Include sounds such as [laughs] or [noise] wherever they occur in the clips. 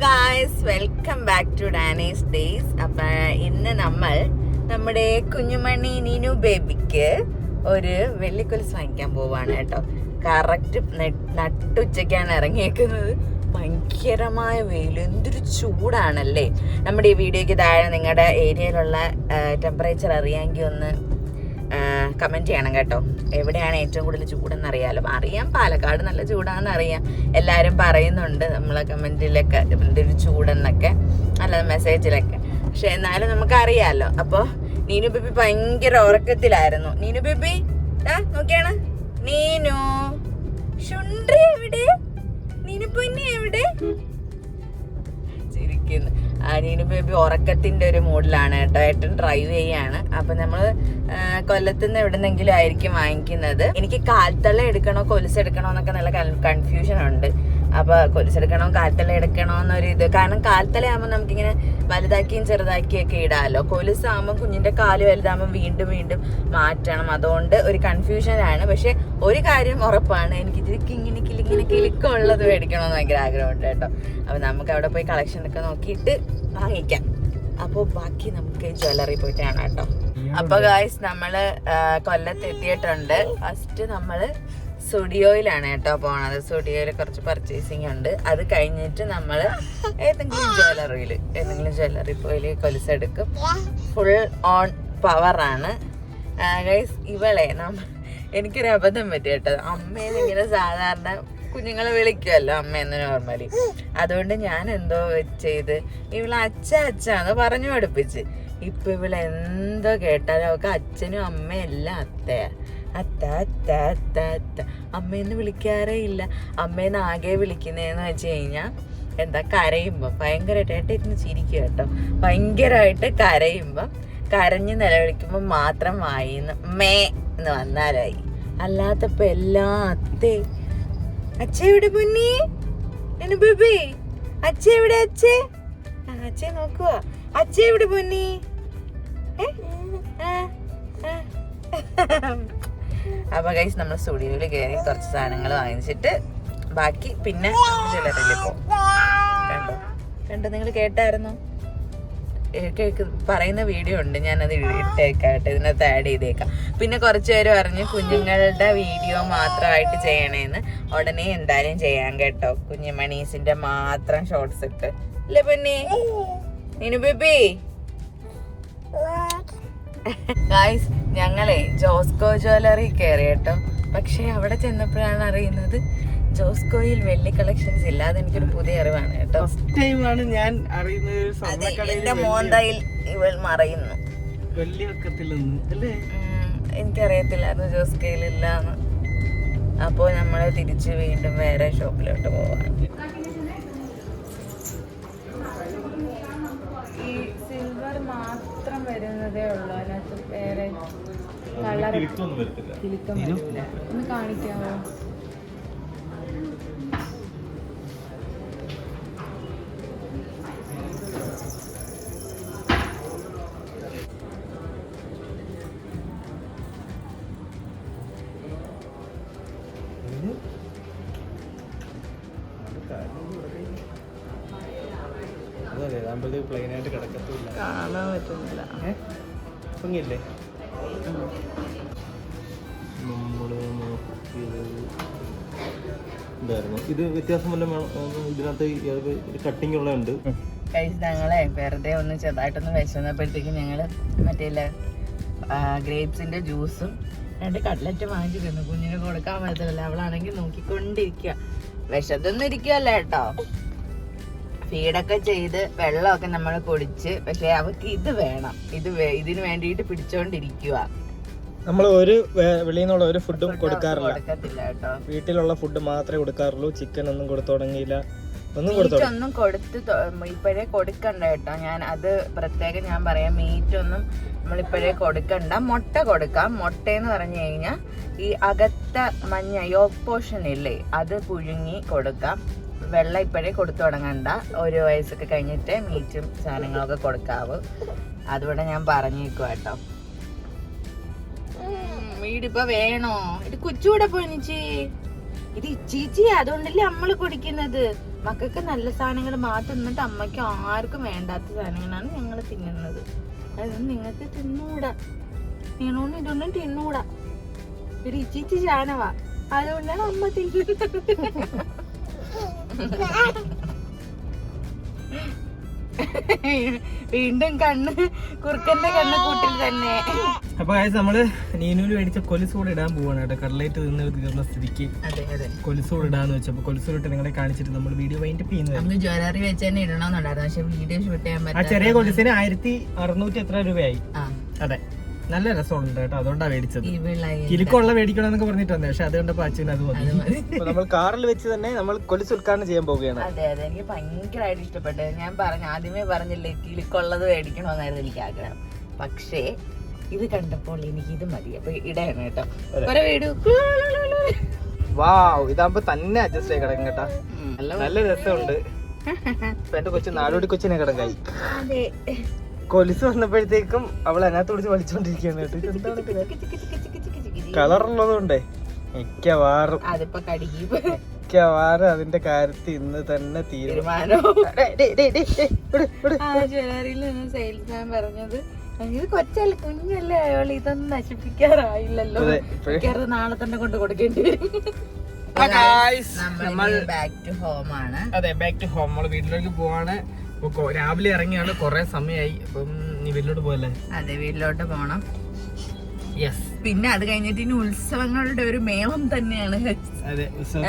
Guys welcome back to Dani's days അപ്പൊ ഇന്ന് നമ്മൾ നമ്മുടെ കുഞ്ഞുമണി നീനു ബേബിക്ക് ഒരു വെള്ളിക്കൊലിസ് വാങ്ങിക്കാൻ പോവാണ് കേട്ടോ. കറക്റ്റ് നട്ടുച്ചയ്ക്കാണ് ഇറങ്ങിയേക്കുന്നത്. ഭയങ്കരമായ വെയിൽ എന്തൊരു ചൂടാണല്ലേ. നമ്മുടെ ഈ വീഡിയോയ്ക്ക് താഴെ നിങ്ങളുടെ ഏരിയയിലുള്ള ടെമ്പറേച്ചർ അറിയാമെങ്കിൽ ഒന്ന് കമന്റ് ചെയ്യണം കേട്ടോ. എവിടെയാണ് ഏറ്റവും കൂടുതൽ ചൂടെന്ന് അറിയാലോ അറിയാം പാലക്കാട് നല്ല ചൂടാണെന്ന് അറിയാം എല്ലാവരും പറയുന്നുണ്ട് നമ്മളെ കമന്റിലൊക്കെ എന്തൊരു ചൂടെന്നൊക്കെ അല്ലാതെ മെസ്സേജിലൊക്കെ പക്ഷെ എന്നാലും നമുക്ക് അറിയാലോ അപ്പോൾ നീനു ബേബി ഭയങ്കര ഉറക്കത്തിലായിരുന്നു. നീനു ബേബി ആ നോക്കിയാണ്. നീനു ശുണ്ട്രി എവിടെ? നീനു പൊന്നി എവിടെ? ചിരിക്കുന്നു അനീനു ബേബി ഉറക്കത്തിന്റെ ഒരു മൂഡിലാണ് കേട്ടോ. ഏട്ടൻ ഡ്രൈവ് ചെയ്യാണ്. അപ്പൊ നമ്മൾ ആ, കൊല്ലത്തുനിന്ന് എവിടെന്നെങ്കിലും ആയിരിക്കും വാങ്ങിക്കുന്നത്. എനിക്ക് കാൽത്തള്ള എടുക്കണോ കൊലുസ് എടുക്കണോ എന്നൊക്കെ നല്ല കൺഫ്യൂഷൻ ഉണ്ട്. അപ്പൊ കൊലിച്ചെടുക്കണോ കാൽത്തല എടുക്കണോ ഇത്. കാരണം കാൽത്തല ആകുമ്പോൾ നമുക്കിങ്ങനെ വലുതാക്കിയും ചെറുതാക്കിയും ഒക്കെ ഇടാമല്ലോ കൊലുസാകുമ്പോൾ കുഞ്ഞിന്റെ കാൽ വലുതാകുമ്പോൾ വീണ്ടും വീണ്ടും മാറ്റണം. അതുകൊണ്ട് ഒരു കൺഫ്യൂഷനാണ്. പക്ഷെ ഒരു കാര്യം ഉറപ്പാണ്. എനിക്ക് ഇതിൽ ഇങ്ങനെ കിളിങ്ങനെ കിലുക്കമുള്ളത് മേടിക്കണമെന്ന് ഭയങ്കര ആഗ്രഹമുണ്ട് കേട്ടോ. അപ്പൊ നമുക്ക് അവിടെ പോയി കളക്ഷൻ ഒക്കെ നോക്കിയിട്ട് വാങ്ങിക്കാം. അപ്പോൾ ബാക്കി നമുക്ക് ജ്വല്ലറി പോയിട്ട് കേട്ടോ. അപ്പൊ ഗായ്സ് നമ്മൾ ആ, കൊല്ലത്ത് എത്തിയിട്ടുണ്ട് ഫസ്റ്റ് നമ്മൾ സ്റ്റുഡിയോയിലാണ് കേട്ടോ പോണത്. സ്റ്റുഡിയോയിൽ കുറച്ച് പർച്ചേസിങ് ഉണ്ട്. അത് കഴിഞ്ഞിട്ട് നമ്മൾ ഏതെങ്കിലും ജ്വല്ലറിയിൽ ഏതെങ്കിലും ജ്വല്ലറി പോയി കൊലുസ് എടുക്കും ഫുൾ ഓൺ പവറാണ് ഗൈസ് ഇവളെ നമ്മ എനിക്കൊരു അബദ്ധം പറ്റി കേട്ടോ. അമ്മേനെ ഇങ്ങനെ സാധാരണ കുഞ്ഞുങ്ങളെ വിളിക്കുമല്ലോ അമ്മയെന്ന് നോർമലി അതുകൊണ്ട് ഞാൻ എന്തോ ചെയ്ത് ഇവളെ അച്ഛ അച്ഛന്ന് പറഞ്ഞു പഠിപ്പിച്ച്. ഇപ്പൊ ഇവളെന്തോ കേട്ടാലും അവൾക്ക് അച്ഛനും അമ്മയും എല്ലാം അത്തയാ. അത്ത അത്ത അമ്മയെന്ന് വിളിക്കാറേ ഇല്ല. അമ്മേന്ന് ആകെ വിളിക്കുന്നതെന്ന് വെച്ച് കഴിഞ്ഞാൽ എന്താ കരയുമ്പോൾ ഭയങ്കരമായിട്ട് ഏട്ട ഇരുന്ന് ചിരിക്കുക കേട്ടോ. ഭയങ്കരമായിട്ട് കരയുമ്പോൾ കരഞ്ഞ് നിലവിളിക്കുമ്പോൾ മാത്രം വായിന്ന് മേ എന്ന് വന്നാലായി. അല്ലാത്തപ്പോൾ എല്ലാ അത്തേ. അച്ഛ എവിടെ പൊന്നി? എന്നെ ബേബി അച്ഛ എവിടെ അച്ഛേ അച്ഛേ നോക്കുക അച്ഛ എവിടെ പൊന്നി? ഏ? ആ, ആ. അപ്പൊ ഗൈസ് നമ്മൾ സ്റ്റുഡിയോയിൽ കയറി കുറച്ച് സാധനങ്ങൾ വാങ്ങിച്ചിട്ട് ബാക്കി പിന്നെ ജ്വല്ലറിയിൽ പോകും കണ്ടോ? കണ്ടോ? നിങ്ങൾ കേട്ടായിരുന്നു? പറയുന്ന വീഡിയോ ഉണ്ട്. ഞാനത് ഇട്ടേക്കാട്ടെ. കേട്ടോ ഇതിനകത്ത് ആഡ് ചെയ്തേക്കാം. പിന്നെ കുറച്ച് പേര് പറഞ്ഞു കുഞ്ഞുങ്ങളുടെ വീഡിയോ മാത്രമായിട്ട് ചെയ്യണേന്ന്. ഉടനെ എന്തായാലും ചെയ്യാൻ കേട്ടോ. കുഞ്ഞുമണീസിന്റെ മാത്രം ഷോർട്സ് ഇട്ട്. അല്ലേ പിന്നെ? നിനു ബിബി? ഗായ്സ് ഞങ്ങളെ ജോസ്കോ ജ്വല്ലറി കയറി കേട്ടോ. പക്ഷെ അവിടെ ചെന്നപ്പോഴാണ് അറിയുന്നത് ജോസ്കോയിൽ വെള്ളി കളക്ഷൻസ് ഇല്ല അതെനിക്കൊരു പുതിയ അറിവാണ് കേട്ടോ. ഫസ്റ്റ് ടൈമാണ് ഞാൻ അറിയുന്നത് എന്റെ മോന്തയിൽ ഇവൾ മറയുന്നു. എനിക്കറിയത്തില്ലായിരുന്നു ജോസ്കോയിൽ ഇല്ലാന്ന് അപ്പോൾ നമ്മൾ തിരിച്ച് വീണ്ടും വേറെ ഷോപ്പിലോട്ട് പോവാണ്. ഈ സിൽവർ മാത്രം വരുന്നതേ ഉള്ളൂ കളർ കിലുക്കം വരില്ല ഒന്ന് കാണിക്കാമോ അതെ അതാകുമ്പോഴത്തേക്ക് പ്ലെയിൻ ആയിട്ട് കിടക്കത്തില്ല കാണാൻ പറ്റുന്നില്ല. ഭംഗിയല്ലേ? ഇത് വ്യത്യാസം വല്ല ഇതിനകത്ത് ഒരു കട്ടിങ് ഉള്ളതുണ്ട്. കഴിച്ച് ഞങ്ങളെ വെറുതെ ഒന്ന് ചെറുതായിട്ടൊന്ന് വിശന്നപ്പോഴത്തേക്ക് ഞങ്ങൾ മറ്റേ ഗ്രേപ്സിന്റെ ജ്യൂസും രണ്ട് കട്ട്ലറ്റ് വാങ്ങിച്ചു തന്നു. കുഞ്ഞിന് കൊടുക്കാൻ പറ്റത്തില്ല അവളാണെങ്കിൽ നോക്കിക്കൊണ്ടിരിക്കുക. വിശതൊന്നും ഇരിക്കുകയല്ല കേട്ടോ? ഫീഡൊക്കെ ചെയ്ത് വെള്ളമൊക്കെ നമ്മൾ കുടിച്ച്. പക്ഷെ അവൾക്ക് ഇത് വേണം. ഇത് ഇതിന് വേണ്ടിയിട്ട് പിടിച്ചോണ്ടിരിക്കുക. നമ്മൾ ഒരു വെളിയിൽ നിന്നുള്ള ഒരു ഫുഡും കൊടുക്കാറില്ല. വീട്ടിലുള്ള ഫുഡ് മാത്രമേ കൊടുക്കാറുള്ളൂ. ചിക്കൻ ഒന്നും കൊടുത്തു തുടങ്ങിയില്ല. ഒന്നും കൊടുത്തു ഒന്നും കൊടുത്ത് ഇപ്പോഴേ കൊടുക്കണ്ട കേട്ടോ. ഞാൻ അത് പ്രത്യേകം ഞാൻ പറയാം. മീറ്റ് ഒന്നും നമ്മൾ ഇപ്പോഴേ കൊടുക്കണ്ട. മുട്ട കൊടുക്കാം. മുട്ട എന്ന് പറഞ്ഞു കഴിഞ്ഞാൽ ഈ അകത്ത മഞ്ഞ യോഗ പോർഷൻ ഇല്ലേ അത് പുഴുങ്ങി കൊടുക്കാം. വെള്ളം ഇപ്പോഴേ കൊടുത്തു തുടങ്ങണ്ട. ഒരു വയസ്സൊക്കെ കഴിഞ്ഞിട്ട് മീറ്റും സാധനങ്ങളൊക്കെ കൊടുക്കാവൂ. അതുകൂടെ ഞാൻ പറഞ്ഞേക്കും കേട്ടോ. വീടിപ്പോ വേണോ? ഇത് കൊച്ചുകൂടെ പോണിച്ചി ഇത് ഇച്ചീച്ചി അതുകൊണ്ടല്ലേ നമ്മൾ കുടിക്കുന്നത്? മക്കൾക്ക് നല്ല സാധനങ്ങൾ മാത്രം എന്നിട്ട് അമ്മയ്ക്ക് ആർക്കും വേണ്ടാത്ത സാധനങ്ങളാണ് ഞങ്ങൾ തിന്നുന്നത്. അതൊന്നും നിങ്ങൾക്ക് തിന്നൂടാ. നീണോന്ന് ഇതൊന്നും തിന്നൂടാ. ഒരു ഇച്ചിച്ചി ചാനവാ അതുകൊണ്ടാണ് അമ്മ തിന്നുന്നത് [laughs] [laughs] വീണ്ടും കണ്ണ് കുറുക്കന്റെ കണ്ണ് കൂട്ടിൽ തന്നെ. അപ്പൊ കാര്യം നമ്മൾ നീനൂൽ മേടിച്ച കൊലുസൂടെ ഇടാൻ പോവാണ് കേട്ടോ. കടലേറ്റ് നിന്ന് തീർന്ന സ്ഥിതിക്ക്. കൊലുസൂടെ ഇടാന്ന് വെച്ചപ്പോ കൊലുസൂടെ നിങ്ങളെ കാണിച്ചിട്ട് നമ്മൾ വീഡിയോ വൈൻഡ് ചെയ്യുന്നത് ജ്വലറി വെച്ച് തന്നെ ഇടണമെന്നുണ്ടായിരുന്നു. പക്ഷെ വീഡിയോ ഷൂട്ട് ചെയ്യാൻ ആ ചെറിയ കൊലുസിന് ആയിരത്തി അറുന്നൂറ്റി എത്ര രൂപയായി? അതെ. നല്ല രസമുണ്ട് കേട്ടോ അതുകൊണ്ടാണ് മേടിച്ചത്. ഈ മേടിക്കണം കിലുക്കുള്ള മേടിക്കണമെന്നൊക്കെ പറഞ്ഞിട്ട് വന്നേ പക്ഷെ അതുകൊണ്ട് കണ്ടപ്പോ അച്ഛന് അത് മതി. നമ്മൾ കാറിൽ വെച്ച് തന്നെ നമ്മൾ കൊലുസ് ഉദ്ഘാടനം ചെയ്യാൻ പോവുകയാണ്. അതെ അതെ എനിക്ക് ഭയങ്കരമായിട്ട് ഇഷ്ടപ്പെട്ടത്. ഞാൻ പറഞ്ഞു ആദ്യമേ പറഞ്ഞില്ലേ കിലുക്കുള്ളത് മേടിക്കണമെന്നായിരുന്നു എനിക്ക് ആഗ്രഹം. പക്ഷേ ഇത് കണ്ടപ്പോൾ എനിക്ക് ഇത് മതി. അപ്പൊ ഇടയാണ് കേട്ടോ. വീട്. വാവ് ഇതാകുമ്പോ തന്നെ അഡ്ജസ്റ്റ് ആയി കിടക്കും കേട്ടാ. നല്ല നല്ല രസമുണ്ട്. എന്റെ കൊച്ചു നാടോടി കൊച്ചിനെ കിടക്കായി. അതെ. കൊലുസ് വന്നപ്പോഴത്തേക്കും അവൾ അതിനകത്ത് പിടിച്ച് വലിച്ചോണ്ടിരിക്കുകയാണ്? കളറുള്ളതുകൊണ്ടേ മിക്കവാറും. മിക്കവാറും അതിന്റെ കാര്യത്തിൽ ഇന്ന് തന്നെ തീരുമാനം പറഞ്ഞത്. ഇത് കൊച്ചല്ലേ കുഞ്ഞല്ലേ അയാൾ ഇതൊന്നും നശിപ്പിക്കാറായില്ലല്ലോ. നാളെ തന്നെ കൊണ്ട് കൊടുക്കേണ്ടി വരും. നമ്മൾ ബാക്ക് ടു ഹോം ആണ്. അതെ ബാക്ക് ടു ഹോം നമ്മൾ വീട്ടിലേക്ക് പോവാണ്. ഇപ്പൊ രാവിലെ ഇറങ്ങിയാണ് കൊറേ സമയമായി അപ്പം നീ വീട്ടിലോട്ട് പോയല്ലേ അതെ വീട്ടിലോട്ട് പോണം. യെസ് പിന്നെ അത് കഴിഞ്ഞിട്ട് ഇനി ഉത്സവങ്ങളുടെ ഒരു മേളം തന്നെയാണ്. ഉത്സവം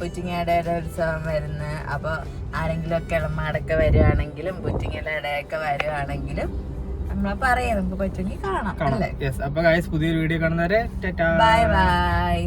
പുറ്റിങ്ങയുടെ ഉത്സവം വരുന്ന. അപ്പൊ ആരെങ്കിലും ഒക്കെ ഇളമാടൊക്കെ വരുവാണെങ്കിലും പുറ്റിങ്ങയുടെ ഒക്കെ വരുവാണെങ്കിലും നമ്മളെ പറയാം നമുക്ക് പറ്റുമെങ്കിൽ കാണാം അല്ലേ? അപ്പൊ പുതിയൊരു വീഡിയോ കാണുന്നവരെ ബൈ ബൈ